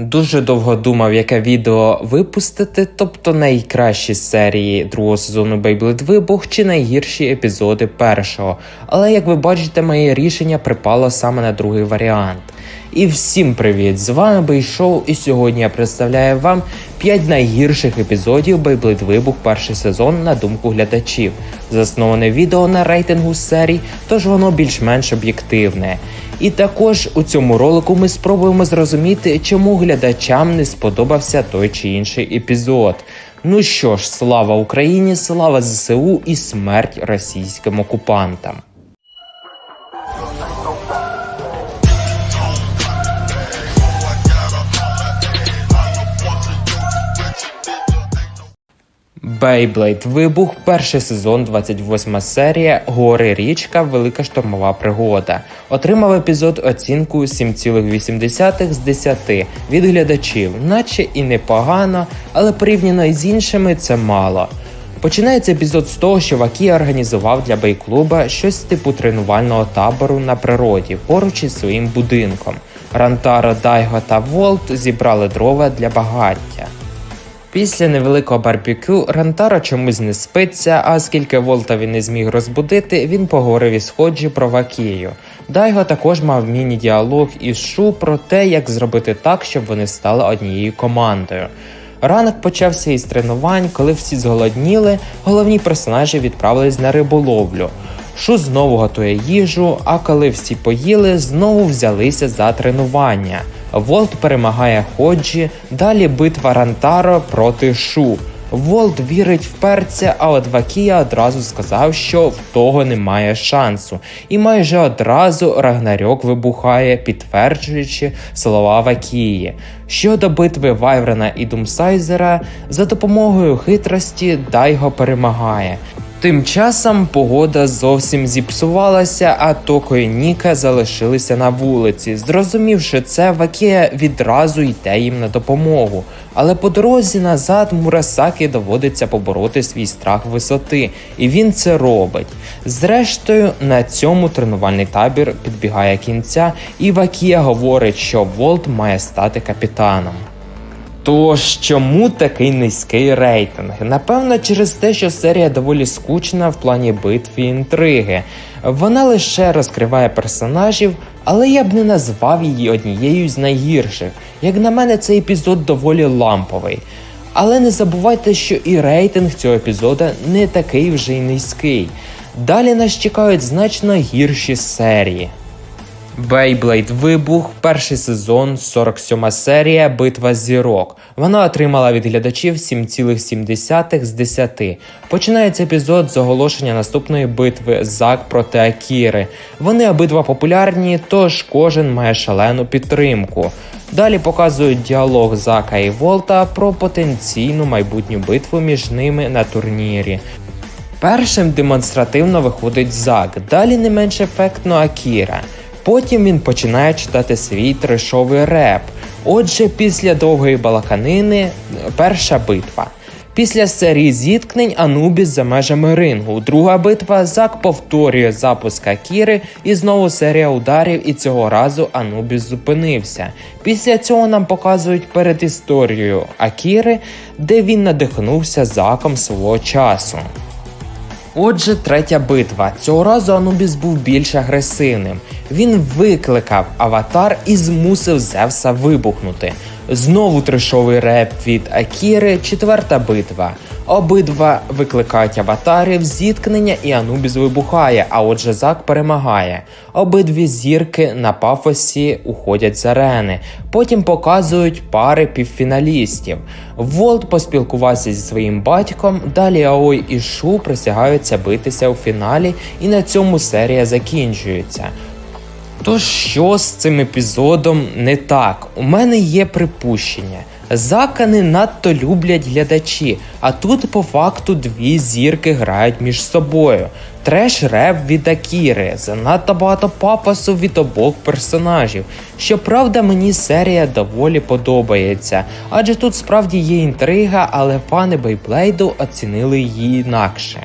Дуже довго думав, яке відео випустити, тобто найкращі серії другого сезону Beyblade Вибух чи найгірші епізоди першого. Але як ви бачите, моє рішення припало саме на другий варіант. І всім привіт! З вами Бейшоу, і сьогодні я представляю вам 5 найгірших епізодів Beyblade Вибух перший сезон на думку глядачів. Засноване відео на рейтингу серій, тож воно більш-менш об'єктивне. І також у цьому ролику ми спробуємо зрозуміти, чому глядачам не сподобався той чи інший епізод. Ну що ж, слава Україні, слава ЗСУ і смерть російським окупантам. Бейблейд Вибух, перший сезон, 28 серія, Гори річка, Велика штормова пригода. Отримав епізод оцінку 7,8 з 10 від глядачів, наче і непогано, але порівняно із іншими це мало. Починається епізод з того, що Вакія організував для бейклуба щось типу тренувального табору на природі поруч із своїм будинком. Рантаро, Дайго та Волт зібрали дрова для багаття. Після невеликого барбекю Рантаро чомусь не спиться, а оскільки Волта він не зміг розбудити, він поговорив із Ходжі про Вакію. Дайго також мав міні-діалог із Шу про те, як зробити так, щоб вони стали однією командою. Ранок почався із тренувань, коли всі зголодніли, головні персонажі відправились на риболовлю. Шу знову готує їжу, а коли всі поїли, знову взялися за тренування. Волт перемагає Ходжі, далі битва Рантаро проти Шу. Волт вірить в перця, а от Вакія одразу сказав, що в того немає шансу. І майже одразу Рагнарьок вибухає, підтверджуючи слова Вакії. Щодо битви Вайврена і Думсайзера, за допомогою хитрості Дайго перемагає. Тим часом погода зовсім зіпсувалася, а Токо і Ніка залишилися на вулиці. Зрозумівши це, Вакія відразу йде їм на допомогу. Але по дорозі назад Мурасакі доводиться побороти свій страх висоти, і він це робить. Зрештою, на цьому тренувальний табір підбігає кінця, і Вакія говорить, що Волт має стати капітаном. Тож чому такий низький рейтинг? Напевно, через те, що серія доволі скучна в плані битв і інтриги. Вона лише розкриває персонажів, але я б не назвав її однією з найгірших. Як на мене, цей епізод доволі ламповий. Але не забувайте, що і рейтинг цього епізода не такий вже й низький. Далі нас чекають значно гірші серії. Beyblade Вибух, перший сезон, 47 серія, Битва зірок. Вона отримала від глядачів 7,7 з 10. Починається епізод з оголошення наступної битви Зак проти Акіри. Вони обидва популярні, тож кожен має шалену підтримку. Далі показують діалог Зака і Волта про потенційну майбутню битву між ними на турнірі. Першим демонстративно виходить Зак, далі не менш ефектно Акіра. Потім він починає читати свій трешовий реп. Отже, після довгої балаканини перша битва. Після серії зіткнень Анубіс за межами рингу. Друга битва Зак повторює запуск Акіри і знову серія ударів, і цього разу Анубіс зупинився. Після цього нам показують перед історією Акіри, де він надихнувся заком свого часу. Отже, третя битва. Цього разу Анубіс був більш агресивним. Він викликав аватар і змусив Зевса вибухнути. Знову трешовий реп від Акіри, четверта битва. Обидва викликають аватарів, зіткнення, і Анубіс вибухає, а отже Зак перемагає. Обидві зірки на пафосі уходять з арени. Потім показують пари півфіналістів. Волт поспілкувався зі своїм батьком, далі Аой і Шу присягаються битися у фіналі, і на цьому серія закінчується. То що з цим епізодом не так? У мене є припущення. Зака не надто люблять глядачі, а тут по факту дві зірки грають між собою. Треш реп від Акіри, занадто багато пафосу від обох персонажів. Щоправда, мені серія доволі подобається, адже тут справді є інтрига, але фани Бейблейду оцінили її інакше.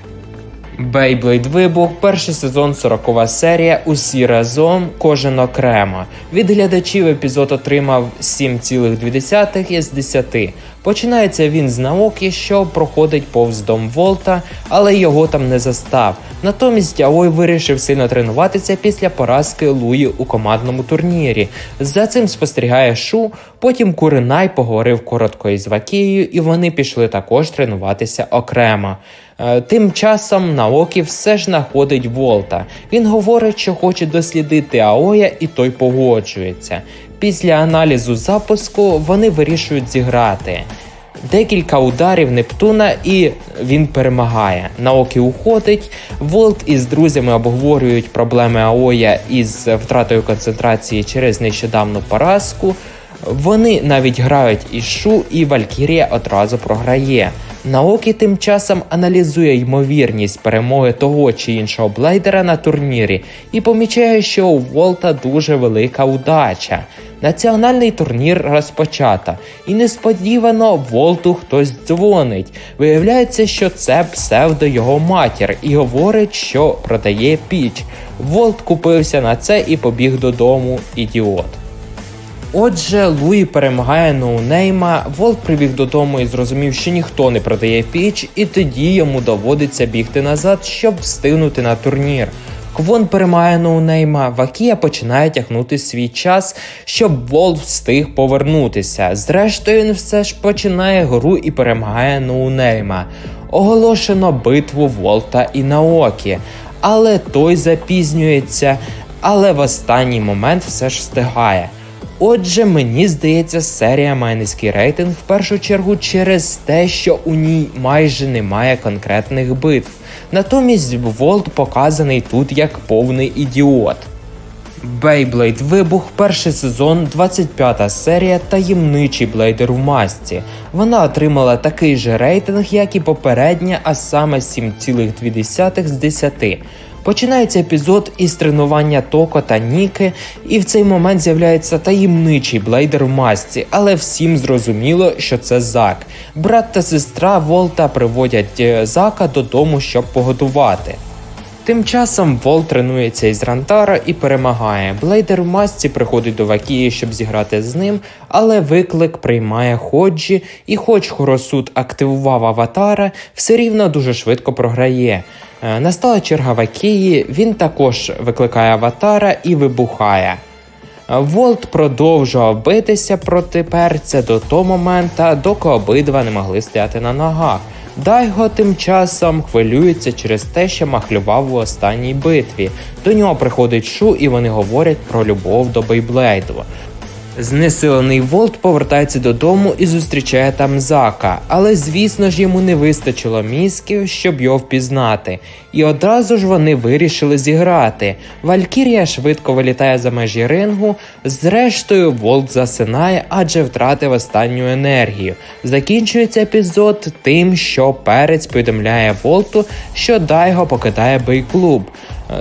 Beyblade Вибух, перший сезон, 40 серія. Усі разом, кожен окремо. Від глядачів епізод отримав 7,2 із 10. Починається він з науки, що проходить повз дом Волта, але його там не застав. Натомість Аой вирішив сильно тренуватися після поразки Луї у командному турнірі. За цим спостерігає Шу. Потім Куринай поговорив коротко із Вакією, і вони пішли також тренуватися окремо. Е, Тим часом Наокі все ж знаходить Волта. Він говорить, що хоче дослідити Аоя, і той погоджується. Після аналізу запуску вони вирішують зіграти. Декілька ударів Нептуна, і він перемагає. Наокі уходить. Волт із друзями обговорюють проблеми Аоя із втратою концентрації через нещодавну поразку. Вони навіть грають із Шу, і Валькірія одразу програє. Наокі тим часом аналізує ймовірність перемоги того чи іншого блейдера на турнірі і помічає, що у Волта дуже велика удача. Національний турнір розпочато, і несподівано Волту хтось дзвонить. Виявляється, що це псевдо його матір, і говорить, що продає піч. Волт купився на це і побіг додому. Ідіот. Отже, Луї перемагає ноунейма, Волт прибіг додому і зрозумів, що ніхто не продає піч, і тоді йому доводиться бігти назад, щоб встигнути на турнір. Квон перемагає ноунейма, Вакія починає тягнути свій час, щоб Волт встиг повернутися. Зрештою, він все ж починає гру і перемагає ноунейма. Оголошено битву Волта і Наокі, але той запізнюється, але в останній момент все ж встигає. Отже, мені здається, серія має низький рейтинг в першу чергу через те, що у ній майже немає конкретних битв. Натомість Волт показаний тут як повний ідіот. Бейблейд Вибух, перший сезон, 25 серія Таємничий блейдер в масці. Вона отримала такий же рейтинг, як і попередня, а саме 7,2 з 10. Починається епізод із тренування Токо та Ніки, і в цей момент з'являється таємничий блейдер в масці, але всім зрозуміло, що це Зак. Брат та сестра Волта приводять е, Зака додому, щоб погодувати. Тим часом Вол тренується із Рантара і перемагає. Блейдер в масці приходить до Вакії, щоб зіграти з ним, але виклик приймає Ходжі, і хоч Хоросуд активував аватара, все рівно дуже швидко програє. Е, Настала черга Вакії, він також викликає аватара і вибухає. Е, Волт продовжував битися проти перця до того моменту, доки обидва не могли стояти на ногах. Дайго тим часом хвилюється через те, що махлював у останній битві. До нього приходить Шу, і вони говорять про любов до Бейблейду. Знесилений Волт повертається додому і зустрічає там Зака, але звісно ж йому не вистачило мізків, щоб його впізнати. І одразу ж вони вирішили зіграти. Валькірія швидко вилітає за межі рингу. Зрештою, Волт засинає, адже втратив останню енергію. Закінчується епізод тим, що перець повідомляє Волту, що Дайго покидає бей-клуб.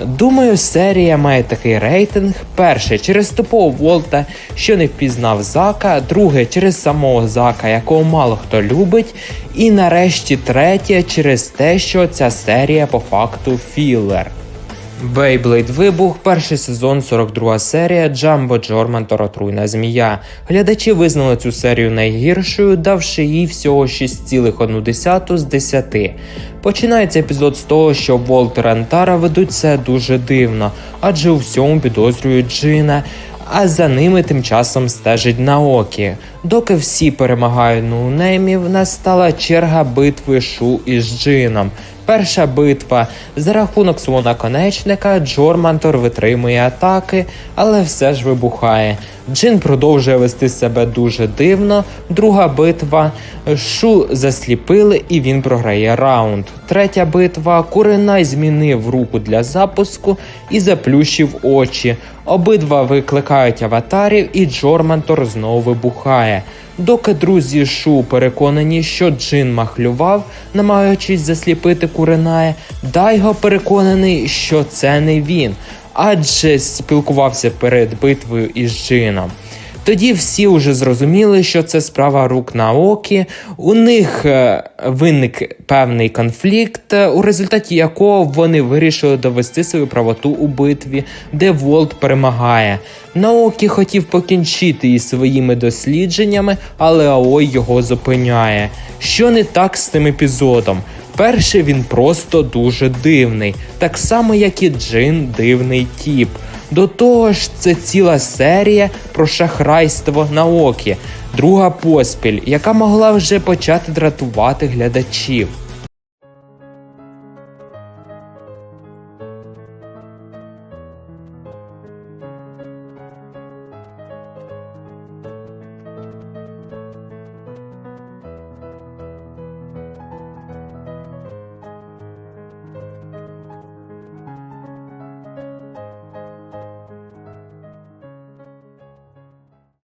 Думаю, серія має такий рейтинг. Перше, через тупого Волта, що не впізнав Зака, друге через самого Зака, якого мало хто любить. І нарешті третє через те, що ця серія по факту філер. Бейблейд Вибух, перший сезон, 42 серія, Джамбо Джорман та Отруйна змія. Глядачі визнали цю серію найгіршою, давши їй всього 6,1 з 10. Починається епізод з того, що Волт і Рантара ведуть це дуже дивно, адже у всьому підозрюють Джина. А за ними тим часом стежить Наокі. Доки всі перемагають ноунеймів, настала черга битви Шу із Джином. Перша битва за рахунок свого наконечника Джормантор витримує атаки, але все ж вибухає. Джин продовжує вести себе дуже дивно. Друга битва Шу засліпили і він програє раунд. Третя битва Куринай змінив руку для запуску і заплющив очі. Обидва викликають аватарів, і Джормантор знову вибухає. Доки друзі Шу переконані, що Джин махлював, намагаючись засліпити Куренає, Дайго переконаний, що це не він, адже спілкувався перед битвою із Джином. Тоді всі вже зрозуміли, що це справа рук Наокі. У них е, виник певний конфлікт, е, у результаті якого вони вирішили довести свою правоту у битві, де Волт перемагає. Наокі хотів покінчити із своїми дослідженнями, але Аой його зупиняє. Що не так з цим епізодом? Перший він просто дуже дивний, так само як і Джин дивний тіп. До того ж, це ціла серія про шахрайство Наокі, друга поспіль, яка могла вже почати дратувати глядачів.